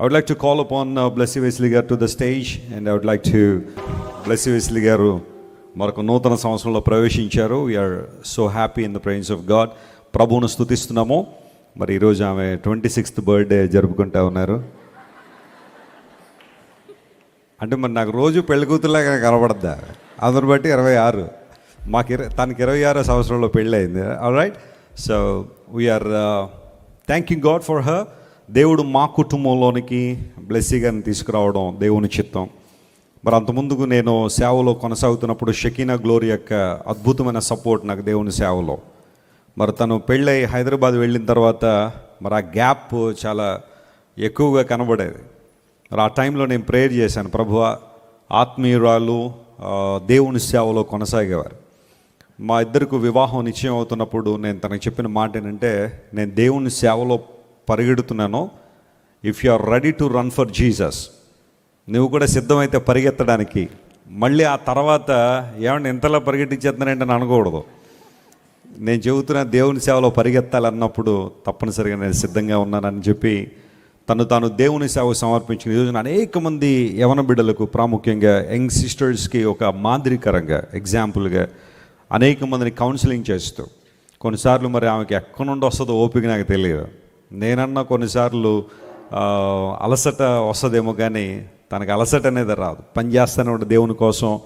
I would like to call upon Blessy Wesley garu to the stage and I would like to Blessy Wesley garu మరొక నూతన సంవత్సరంలో ప్రవేశించారు. We're so happy in the presence of God ప్రభువును స్థుతిస్తున్నాము మరి ఈరోజు ఆమె twenty sixth birthday జరుపుకుంటా ఉన్నారు. అంటే మరి నాకు రోజు పెళ్ళి కూతురులాగా కనబడద్దా? అందరు బట్టి ఇరవై ఆరు. మాకు ఇర తనకి ఇరవై ఆరో సంవత్సరంలో పెళ్ళి అయింది. All right so we're you God for her దేవుడు మా కుటుంబంలోనికి బ్లెస్సీ గారిని తీసుకురావడం దేవుని చిత్తం. మరి అంతముందుకు నేను సేవలో కొనసాగుతున్నప్పుడు షకీనా గ్లోరీ యొక్క అద్భుతమైన సపోర్ట్ నాకు దేవుని సేవలో. మరి తను పెళ్ళై హైదరాబాద్ వెళ్ళిన తర్వాత మరి ఆ గ్యాప్ చాలా ఎక్కువగా కనబడేది. మరి ఆ టైంలో నేను ప్రేయర్ చేశాను. ప్రభువ ఆత్మీయురాలు దేవుని సేవలో కొనసాగేవారు. మా ఇద్దరికి వివాహం నిశ్చయం అవుతున్నప్పుడు నేను తనకు చెప్పిన మాట ఏంటంటే నేను దేవుని సేవలో పరిగెడుతున్నాను if you are ready to run for Jesus నువ్వు కూడా సిద్ధమైతే పరిగెత్తడానికి. మళ్ళీ ఆ తర్వాత ఏమన్నా ఇంతలా పరిగెట్టించేస్తున్నానంటే అని అనకూడదు. నేను చెబుతున్న దేవుని సేవలో పరిగెత్తాలన్నప్పుడు తప్పనిసరిగా నేను సిద్ధంగా ఉన్నానని చెప్పి తను తాను దేవుని సేవ సమర్పించిన ఈరోజున రోజున అనేక మంది యవన బిడ్డలకు ప్రాముఖ్యంగా యంగ్ సిస్టర్స్కి ఒక మాదిరికరంగా ఎగ్జాంపుల్గా అనేక మందిని కౌన్సిలింగ్ చేస్తూ కొన్నిసార్లు మరి ఆమెకి ఎక్కడి నుండి వస్తుందో ఓపిక నాకు తెలియదు. నేనన్నా కొన్నిసార్లు అలసట వస్తుందేమో కానీ తనకు అలసట అనేది రాదు. పని చేస్తూనే ఉంటుంది దేవుని కోసం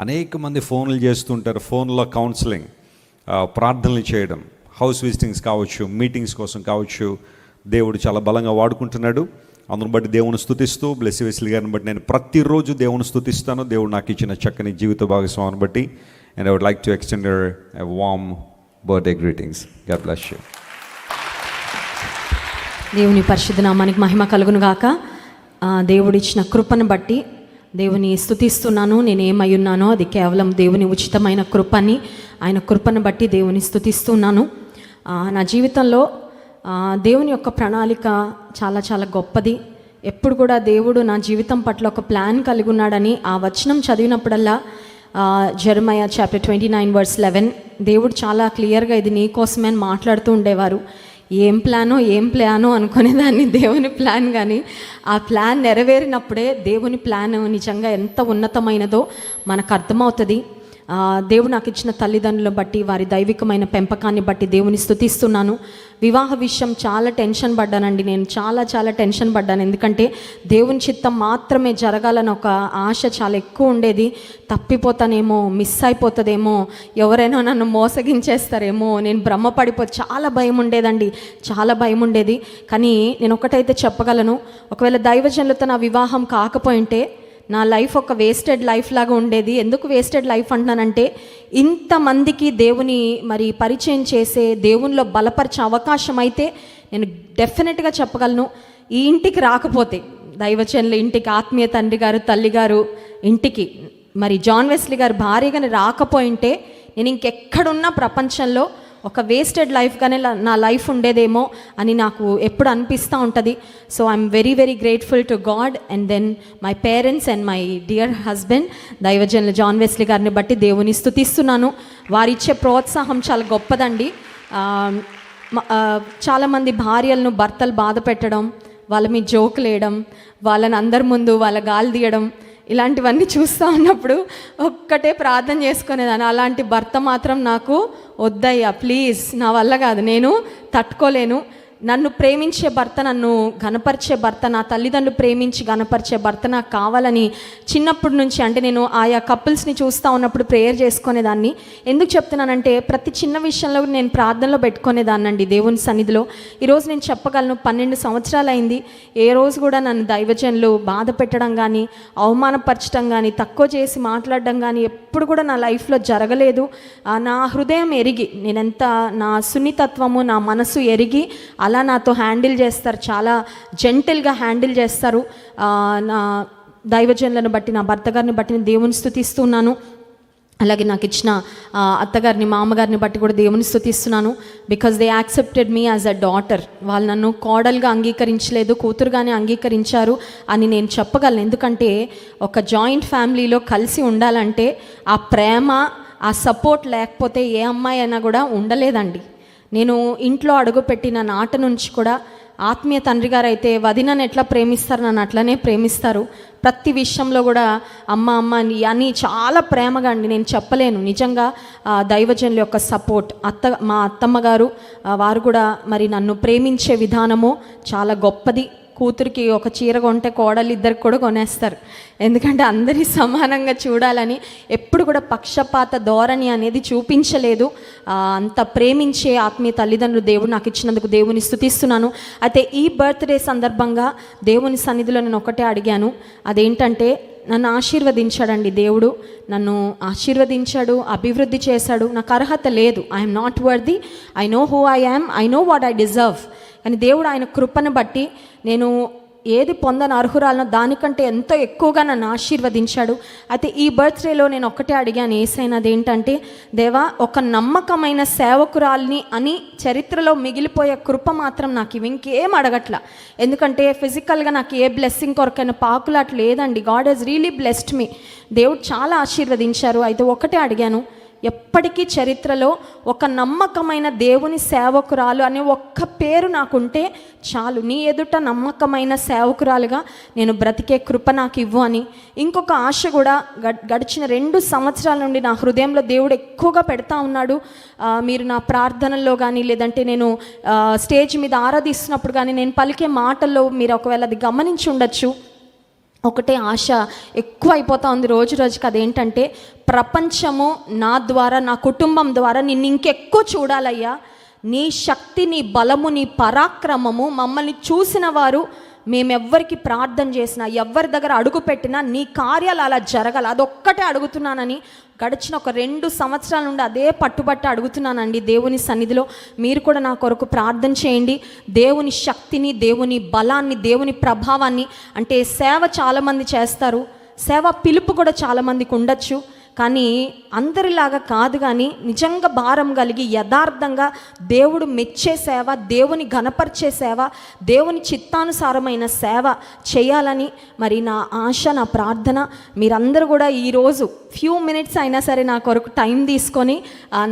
అనేక మంది ఫోన్లు చేస్తుంటారు. ఫోన్లో కౌన్సిలింగ్ ప్రార్థనలు చేయడం హౌస్ విజిటింగ్స్ కావచ్చు మీటింగ్స్ కోసం కావచ్చు. దేవుడు చాలా బలంగా వాడుకుంటున్నాడు. అందును బట్టి దేవుని స్థుతిస్తూ బ్లెస్ వెస్లీ గారిని బట్టి నేను ప్రతిరోజు దేవుని స్థుతిస్తాను. దేవుడు నాకు ఇచ్చిన చక్కని జీవిత భాగస్వామిని బట్టి. And I would like to extend a warm birthday greetings God bless you దేవుని పరిశుద్ధ నామానికి మహిమ కలుగును గాక. దేవుడిచ్చిన కృపను బట్టి దేవుని స్థుతిస్తున్నాను నేను ఏమై ఉన్నానో అది కేవలం దేవుని ఉచితమైన కృపని ఆయన కృపను బట్టి దేవుని స్థుతిస్తున్నాను నా జీవితంలో దేవుని యొక్క ప్రణాళిక చాలా చాలా గొప్పది. ఎప్పుడు కూడా దేవుడు నా జీవితం పట్ల ఒక ప్లాన్ కలిగి ఉన్నాడని ఆ వచనం చదివినప్పుడల్లా Jeremiah chapter twenty nine verse eleven దేవుడు చాలా క్లియర్గా ఇది నీ కోసమే అని మాట్లాడుతూ ఉండేవారు. ఏం ప్లానో ఏం ప్లానో అనుకునేదాన్ని దేవుని ప్లాన్ కానీ ఆ ప్లాన్ నెరవేరినప్పుడే దేవుని ప్లాన్ నిజంగా ఎంత ఉన్నతమైనదో మనకు అర్థమవుతుంది. దేవుడు నాకు ఇచ్చిన తల్లిదండ్రులను బట్టి వారి దైవికమైన పెంపకాన్ని బట్టి దేవుని స్థుతిస్తున్నాను వివాహ విషయం చాలా టెన్షన్ పడ్డానండి. నేను చాలా చాలా టెన్షన్ పడ్డాను. ఎందుకంటే దేవుని చిత్తం మాత్రమే జరగాలని ఒక ఆశ చాలా ఎక్కువ ఉండేది. తప్పిపోతానేమో మిస్ అయిపోతుందేమో ఎవరైనా నన్ను మోసగించేస్తారేమో నేను భ్రమపడిపో చాలా భయం ఉండేదండి. చాలా భయం ఉండేది. కానీ నేను ఒకటైతే చెప్పగలను. ఒకవేళ దైవజనులతో నా వివాహం కాకపోయింటే నా లైఫ్ ఒక వేస్టెడ్ లైఫ్ లాగా ఉండేది. ఎందుకు వేస్టెడ్ లైఫ్ అంటున్నానంటే ఇంతమందికి దేవుని మరి పరిచయం చేసే దేవునిలో బలపరిచే అవకాశం అయితే నేను డెఫినెట్గా చెప్పగలను. ఈ ఇంటికి రాకపోతే దైవచనుల ఇంటికి ఆత్మీయ తండ్రి గారు తల్లి గారు ఇంటికి మరి జాన్ వెస్లీ గారు భార్యగాని రాకపోయింటే నేను ఇంకెక్కడున్నా ప్రపంచంలో ఒక వేస్టెడ్ లైఫ్గానే నా లైఫ్ ఉండేదేమో అని నాకు ఎప్పుడు అనిపిస్తూ ఉంటుంది. So I'm very very grateful to God and then my parents and my dear husband దైవజన్లు John Wesley గారిని బట్టి దేవుని స్థుతిస్తున్నాను వారిచ్చే ప్రోత్సాహం చాలా గొప్పదండి. చాలామంది భార్యలను భర్తలు బాధ పెట్టడం వాళ్ళ మీద జోకులు వేయడం వాళ్ళని అందరి ముందు వాళ్ళ గాలి తీయడం ఇలాంటివన్నీ చూస్తూ ఉన్నప్పుడు ఒక్కటే ప్రార్థన చేసుకునేదాన్ని. అలాంటి భర్త మాత్రం నాకు వద్దయ్యా ప్లీజ్ నా వల్ల కాదు నేను తట్టుకోలేను. నన్ను ప్రేమించే భర్త నన్ను గనపరిచే భర్త నా తల్లిదండ్రులు ప్రేమించి గనపరిచే భర్త నాకు కావాలని చిన్నప్పటి నుంచి అంటే నేను ఆయా కపుల్స్ని చూస్తూ ఉన్నప్పుడు ప్రేయర్ చేసుకునేదాన్ని. ఎందుకు చెప్తున్నానంటే ప్రతి చిన్న విషయంలో నేను ప్రార్థనలో పెట్టుకునేదాన్ని అండి దేవుని సన్నిధిలో. ఈరోజు నేను చెప్పగలను పన్నెండు సంవత్సరాలు అయింది ఏ రోజు కూడా నన్ను దైవజనులు బాధ పెట్టడం కానీ అవమానపరచడం కానీ తక్కువ చేసి మాట్లాడడం కానీ ఎప్పుడు కూడా నా లైఫ్లో జరగలేదు. నా హృదయం ఎరిగి నేనెంత నా సున్నితత్వము నా మనసు ఎరిగి అలా నాతో హ్యాండిల్ చేస్తారు చాలా జెంటిల్గా హ్యాండిల్ చేస్తారు. నా దైవజనులను బట్టి నా భర్త గారిని బట్టి నేను దేవుని స్థుతిస్తున్నాను. అలాగే నాకు ఇచ్చిన అత్తగారిని మామగారిని బట్టి కూడా దేవుని స్థుతిస్తున్నాను. Because they accepted me as a daughter వాళ్ళు నన్ను కోడలుగా అంగీకరించలేదు కూతురుగానే అంగీకరించారు అని నేను చెప్పగలను. ఎందుకంటే ఒక జాయింట్ ఫ్యామిలీలో కలిసి ఉండాలంటే ఆ ప్రేమ ఆ సపోర్ట్ లేకపోతే ఏ అమ్మాయి అయినా కూడా ఉండలేదండి. నేను ఇంట్లో అడుగుపెట్టిన నాట నుంచి కూడా ఆత్మీయ తండ్రి గారు అయితే వదినని ఎట్లా ప్రేమిస్తారు నన్ను అట్లనే ప్రేమిస్తారు. ప్రతి విషయంలో కూడా అమ్మ అమ్మ అని చాలా ప్రేమగా అండి. నేను చెప్పలేను. నిజంగా దైవజనుల యొక్క సపోర్ట్ అత్త మా అత్తమ్మ గారు వారు కూడా మరి నన్ను ప్రేమించే విధానము చాలా గొప్పది. కూతురికి ఒక చీర కొంటే కోడలు ఇద్దరికి కూడా కొనేస్తారు. ఎందుకంటే అందరి సమానంగా చూడాలని ఎప్పుడు కూడా పక్షపాత ధోరణి అనేది చూపించలేదు. అంత ప్రేమించే ఆత్మీయ తల్లిదండ్రులు దేవుడు నాకు ఇచ్చినందుకు దేవుని స్థుతిస్తున్నాను. అయితే ఈ బర్త్డే సందర్భంగా దేవుని సన్నిధిలో నేను ఒకటే అడిగాను. అదేంటంటే నన్ను ఆశీర్వదించాడండి దేవుడు. నన్ను ఆశీర్వదించాడు అభివృద్ధి చేశాడు. నాకు అర్హత లేదు. I'm not worthy I know who I am I know what I deserve కానీ దేవుడు ఆయన కృపను బట్టి నేను ఏది పొందని అర్హురాలను దానికంటే ఎంతో ఎక్కువగా నన్ను ఆశీర్వదించాడు. అయితే ఈ బర్త్డేలో నేను ఒకటే అడిగాను ఏసైనది ఏంటంటే దేవా ఒక నమ్మకమైన సేవకురాల్ని అని చరిత్రలో మిగిలిపోయే కృప మాత్రం నాకు ఇవి ఇంకేం అడగట్ల. ఎందుకంటే ఫిజికల్గా నాకు ఏ బ్లెస్సింగ్ కొరకైనా పాకులాట్ లేదండి. God he's really blessed me. దేవుడు చాలా ఆశీర్వదించారు. అయితే ఒకటే అడిగాను ఎప్పటికీ చరిత్రలో ఒక నమ్మకమైన దేవుని సేవకురాలు అనే ఒక్క పేరు నాకుంటే చాలు. నీ ఎదుట నమ్మకమైన సేవకురాలుగా నేను బ్రతికే కృప నాకు ఇవ్వు అని. ఇంకొక ఆశ కూడా గడ్- గడిచిన రెండు సంవత్సరాల నుండి నా హృదయంలో దేవుడు ఎక్కువగా పెడతా ఉన్నాడు. మీరు నా ప్రార్థనల్లో కానీ లేదంటే నేను స్టేజ్ మీద ఆరాధిస్తున్నప్పుడు కానీ నేను పలికే మాటల్లో మీరు ఒకవేళ అది గమనించి ఉండొచ్చు. ఒకటే ఆశ. ఎక్కువ అయిపోతా ఉంది రోజు రోజుకి అదేంటంటే ప్రపంచము నా ద్వారా నా కుటుంబం ద్వారా నిన్ను ఇంకెక్కువ చూడాలయ్యా. నీ శక్తి నీ బలము నీ పరాక్రమము మమ్మల్ని చూసిన వారు మేమెవ్వరికి ప్రార్థన చేసినా ఎవరి దగ్గర అడుగు పెట్టినా నీ కార్యాలు అలా జరగాలి. అదొక్కటే అడుగుతున్నానని గడిచిన ఒక రెండు సంవత్సరాల నుండి అదే పట్టుబట్టి అడుగుతున్నానండి దేవుని సన్నిధిలో. మీరు కూడా నా కొరకు ప్రార్థన చేయండి. దేవుని శక్తిని దేవుని బలాన్ని దేవుని ప్రభావాన్ని అంటే సేవ చాలామంది చేస్తారు. సేవ పిలుపు కూడా చాలామందికి ఉండొచ్చు. కానీ అందరిలాగా కాదు కానీ నిజంగా భారం కలిగి యథార్థంగా దేవుడు మెచ్చే సేవ దేవుని ఘనపరిచే సేవ దేవుని చిత్తానుసారమైన సేవ చేయాలని మరి నా ఆశ నా ప్రార్థన. మీరందరూ కూడా ఈరోజు ఫ్యూ మినిట్స్ అయినా సరే నా కొరకు టైం తీసుకొని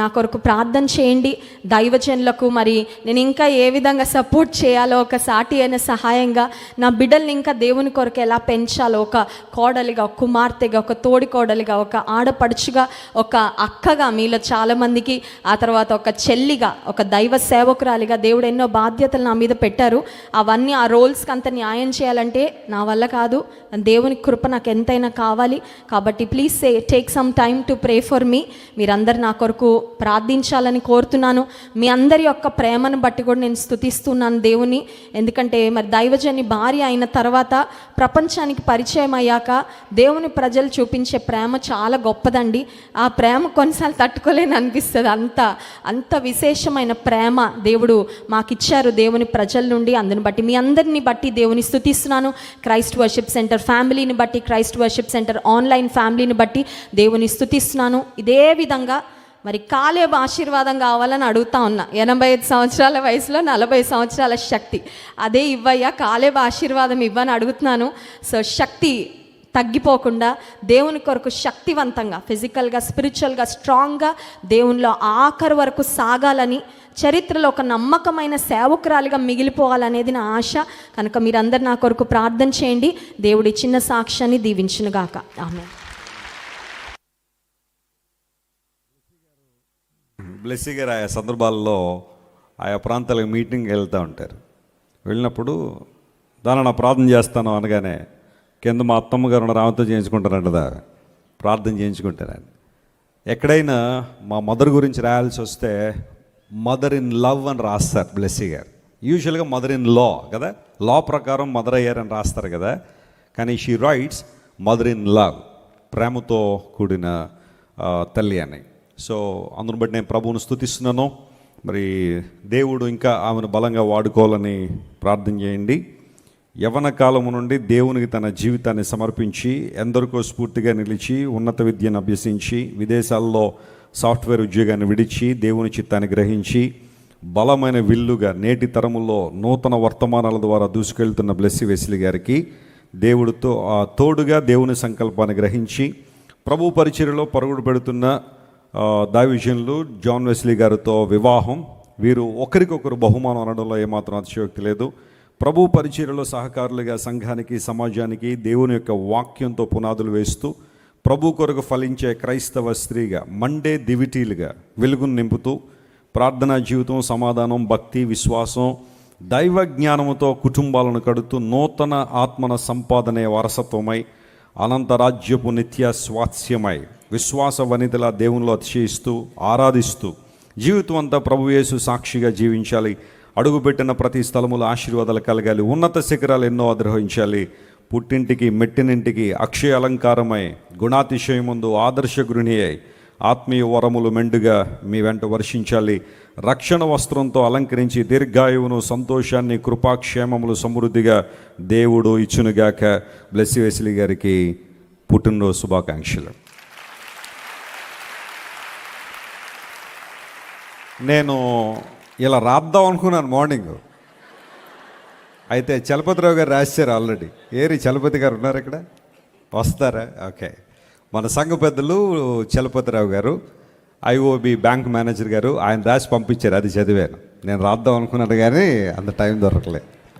నా కొరకు ప్రార్థన చేయండి. దైవజనులకు మరి నేను ఇంకా ఏ విధంగా సపోర్ట్ చేయాలో ఒక సాటి అయిన సహాయంగా నా బిడ్డల్ని ఇంకా దేవుని కొరకు ఎలా పెంచాలో ఒక కోడలిగా ఒక కుమార్తెగా ఒక తోడి కోడలిగా ఒక బాధపడుచుగా ఒక అక్కగా మీలో చాలామందికి ఆ తర్వాత ఒక చెల్లిగా ఒక దైవ సేవకురాలిగా దేవుడు ఎన్నో బాధ్యతలు నా మీద పెట్టారు. అవన్నీ ఆ రోల్స్కి అంత న్యాయం చేయాలంటే నా వల్ల కాదు. దేవుని కృప నాకు ఎంతైనా కావాలి. కాబట్టి please say take some time to pray for me. మీరందరు నా కొరకు ప్రార్థించాలని కోరుతున్నాను. మీ అందరి యొక్క ప్రేమను బట్టి కూడా నేను స్థుతిస్తున్నాను దేవుని. ఎందుకంటే మరి దైవజని భార్య అయిన తర్వాత ప్రపంచానికి పరిచయం అయ్యాక దేవుని ప్రజలు చూపించే ప్రేమ చాలా గొప్ప గొప్పదండి ఆ ప్రేమ కొన్నిసార్లు తట్టుకోలేని అనిపిస్తుంది. అంత అంత విశేషమైన ప్రేమ దేవుడు మాకిచ్చారు దేవుని ప్రజల నుండి. అందుని బట్టి మీ అందరిని బట్టి దేవుని స్థుతిస్తున్నాను. క్రైస్ట్ వర్షిప్ సెంటర్ ఫ్యామిలీని బట్టి క్రైస్ట్ వర్షిప్ సెంటర్ ఆన్లైన్ ఫ్యామిలీని బట్టి దేవుని స్థుతిస్తున్నాను. ఇదే విధంగా మరి కాలేబ్ ఆశీర్వాదం కావాలని అడుగుతా ఉన్నా. ఎనభై ఐదు సంవత్సరాల వయసులో నలభై సంవత్సరాల శక్తి. అదే ఇవ్వయ్యా కాలేబ్ ఆశీర్వాదం ఇవ్వని అడుగుతున్నాను. సో శక్తి తగ్గిపోకుండా దేవుని కొరకు శక్తివంతంగా ఫిజికల్గా స్పిరిచువల్గా స్ట్రాంగ్గా దేవునిలో ఆఖరు వరకు సాగాలని చరిత్రలో ఒక నమ్మకమైన సేవకురాలిగా మిగిలిపోవాలనేది నా ఆశ. కనుక మీరందరు నా కొరకు ప్రార్థన చేయండి. దేవుడి చిన్న సాక్ష్యాన్ని దీవించునుగాక. ఆమె బ్లెస్సీ గారు ఆయా సందర్భాల్లో ఆయా ప్రాంతాలకు మీటింగ్కి వెళ్తూ ఉంటారు. వెళ్ళినప్పుడు దాని నా ప్రార్థన చేస్తాను అనగానే కింద మా అత్తమ్మ గారు ఉన్న రామతో చేయించుకుంటారంటదా ప్రార్థన చేయించుకుంటారని. ఎక్కడైనా మా మదర్ గురించి రాయాల్సి వస్తే మదర్ ఇన్ లవ్ అని రాస్తారు బ్లెస్సీ గారు. యూజువల్గా మదర్ ఇన్ లా కదా? లా ప్రకారం మదర్ అయ్యారని రాస్తారు కదా? కానీ she writes mother in love ప్రేమతో కూడిన తల్లి అని. సో అందును బట్టి నేను ప్రభువును స్థుతిస్తున్నాను మరి దేవుడు ఇంకా ఆమెను బలంగా వాడుకోవాలని ప్రార్థన చేయండి. యవన కాలము నుండి దేవునికి తన జీవితాన్ని సమర్పించి ఎందరికో స్ఫూర్తిగా నిలిచి ఉన్నత విద్యను అభ్యసించి విదేశాల్లో సాఫ్ట్వేర్ ఉద్యోగాన్ని విడిచి దేవుని చిత్తాన్ని గ్రహించి బలమైన విల్లుగా నేటి తరములో నూతన వర్తమానాల ద్వారా దూసుకెళ్తున్న బ్లెస్సి వెస్లీ గారికి దేవుడితో ఆ తోడుగా దేవుని సంకల్పాన్ని గ్రహించి ప్రభు పరిచయలో పరుగుడు పెడుతున్న దావిజన్లు జాన్ వెస్లీ గారితో వివాహం వీరు ఒకరికొకరు బహుమానం అనడంలో ఏమాత్రం అతిశయోక్తి లేదు. ప్రభు పరిచర్యలో సహకారులుగా సంఘానికి సమాజానికి దేవుని యొక్క వాక్యంతో పునాదులు వేస్తూ ప్రభు కొరకు ఫలించే క్రైస్తవ స్త్రీగా మండే దివిటీలుగా వెలుగును నింపుతూ ప్రార్థనా జీవితం సమాధానం భక్తి విశ్వాసం దైవ జ్ఞానముతో కుటుంబాలను కడుతూ నూతన ఆత్మన సంపాదనే వారసత్వమై అనంతరాజ్యపు నిత్య స్వాస్యమై విశ్వాస వనితల దేవునిలో అతిశయిస్తూ ఆరాధిస్తూ జీవితం అంతా ప్రభు యేసు సాక్షిగా జీవించాలి. అడుగుపెట్టిన ప్రతి స్థలములో ఆశీర్వాదాలు కలగాలి. ఉన్నత శిఖరాలు ఎన్నో అధిరోహించాలి పుట్టింటికి మెట్టినింటికి అక్షయ అలంకారమై గుణాతిశయముందు ఆదర్శ గృహిణి అయి ఆత్మీయ వరములు మెండుగా మీ వెంట వర్షించాలి. రక్షణ వస్త్రంతో అలంకరించి దీర్ఘాయువును సంతోషాన్ని కృపాక్షేమములు సమృద్ధిగా దేవుడు ఇచ్చునుగాక. బ్లెస్సి వెసిలి గారికి పుట్టినరోజు శుభాకాంక్షలు. నేను ఇలా రాద్దాం అనుకున్నాను మార్నింగ్. అయితే చలపతిరావు గారు రాశారు ఆల్రెడీ. ఏరి చలపతి గారు ఉన్నారు ఇక్కడ? వస్తారా? ఓకే. మన సంఘ పెద్దలు చలపతిరావు గారు ఐఓబి బ్యాంక్ మేనేజర్ గారు ఆయన రాసి పంపించారు అది చదివాను. నేను రాద్దాం అనుకున్నాను కానీ అంత టైం దొరకలేదు